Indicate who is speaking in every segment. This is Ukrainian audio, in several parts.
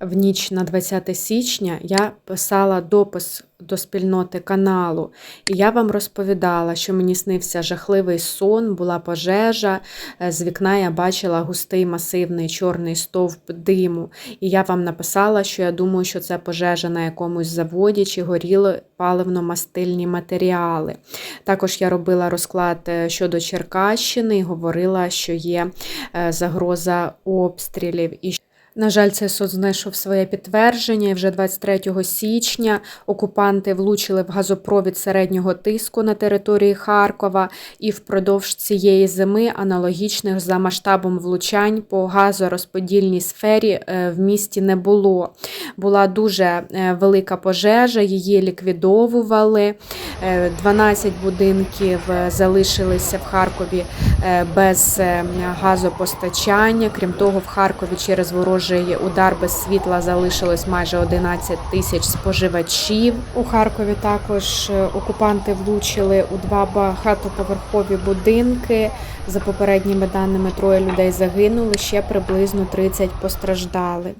Speaker 1: в ніч на 20 січня я писала допис до спільноти каналу, і я вам розповідала, що мені снився жахливий сон, була пожежа. е, З вікна я бачила густий масивний чорний стовп диму. І я вам написала, що я думаю, що це пожежа на якомусь заводі чи горіли паливно-мастильні матеріали. Також я робила розклад е, щодо Черкащини і говорила, що є е, загроза обстрілів. І на жаль, цей суд знайшов своє підтвердження, і вже 23 січня окупанти влучили в газопровід середнього тиску на території Харкова, і впродовж цієї зими аналогічних за масштабом влучань по газорозподільній сфері е, в місті не було. Була дуже е, велика пожежа, її ліквідовували. Е, 12 будинків е, залишилися в Харкові е, без е, газопостачання. Крім того, в Харкові через ворожий удар без світла залишилось майже 11 тисяч споживачів. У Харкові також е, окупанти влучили у два багатоповерхові будинки. За попередніми даними, троє людей загинули, ще приблизно 30 постраждали.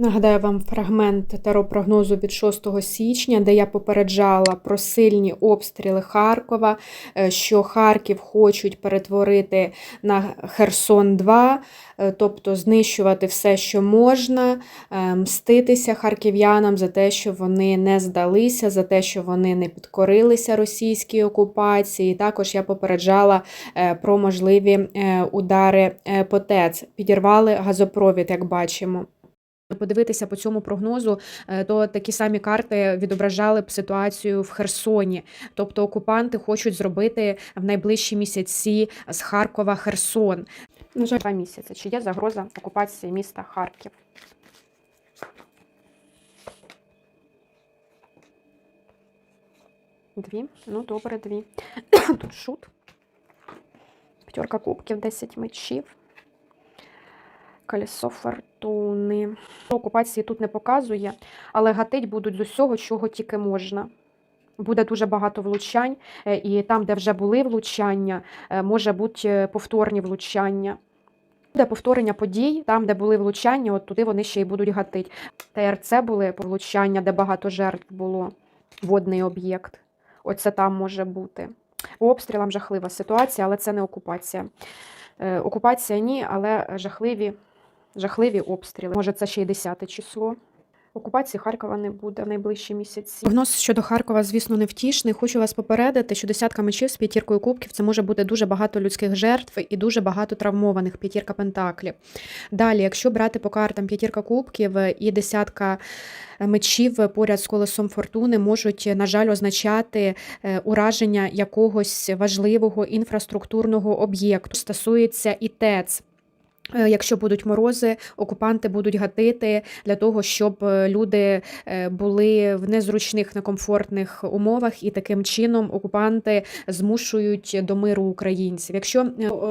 Speaker 1: Нагадаю вам фрагмент теропрогнозу від 6 січня, де я попереджала про сильні обстріли Харкова, е, що Харків хочуть перетворити на Херсон 2, е, тобто знищувати все, що можна, е, мститися харків'янам за те, що вони не здалися, за те, що вони не підкорилися російській окупації. Також я попереджала про можливі удари по ТЕЦ. Підірвали газопровід, як бачимо. Подивитися по цьому прогнозу, е, то такі самі карти відображали б ситуацію в Херсоні. Тобто окупанти хочуть зробити в найближчі місяці з Харкова Херсон. На жаль, два місяці. Чи є загроза окупації міста Харків? Дві. Ну, добре, дві. Тут шут. П'ятерка кубків, 10 мечів. Колесо фортуни. Окупації тут не показує, але гатить будуть з усього, чого тільки можна. Буде дуже багато влучань, е, і там, де вже були влучання, е, може бути е, повторні влучання. Буде повторення подій, там, де були влучання, от туди вони ще й будуть гатити. ТРЦ були влучання, де багато жертв було. Водний об'єкт. Оце там може бути. По обстрілам жахлива ситуація, але це не окупація. Окупація ні, але жахливі жахливі обстріли. Може, це ще й 10 число. Окупації Харкова не буде в найближчі місяці. Прогноз щодо Харкова, звісно, невтішний. Хочу вас попередити, що десятка мечів з п'ятіркою кубків це може бути дуже багато людських жертв і дуже багато травмованих. П'ятірка пентаклів. Далі, якщо брати по картам п'ятірка кубків і десятка мечів поряд з колесом фортуни можуть, на жаль, означати е, ураження якогось важливого інфраструктурного об'єкту. Стосується і ТЕЦ. Е, Якщо будуть морози, окупанти будуть гатити для того, щоб е, люди е, були в незручних, некомфортних умовах, і таким чином окупанти змушують до миру українців. Якщо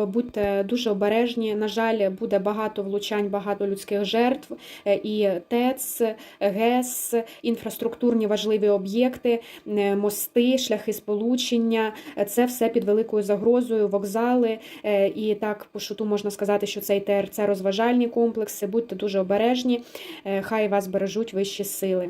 Speaker 1: будьте дуже обережні, на жаль, буде багато влучань, багато людських жертв, і ТЕЦ, ГЕС, інфраструктурні важливі об'єкти, мости, шляхи сполучення це все під великою загрозою, вокзали. І так по шуту можна сказати, що цей ТРЦ розважальні комплекси. Будьте дуже обережні, е, хай вас бережуть вищі сили.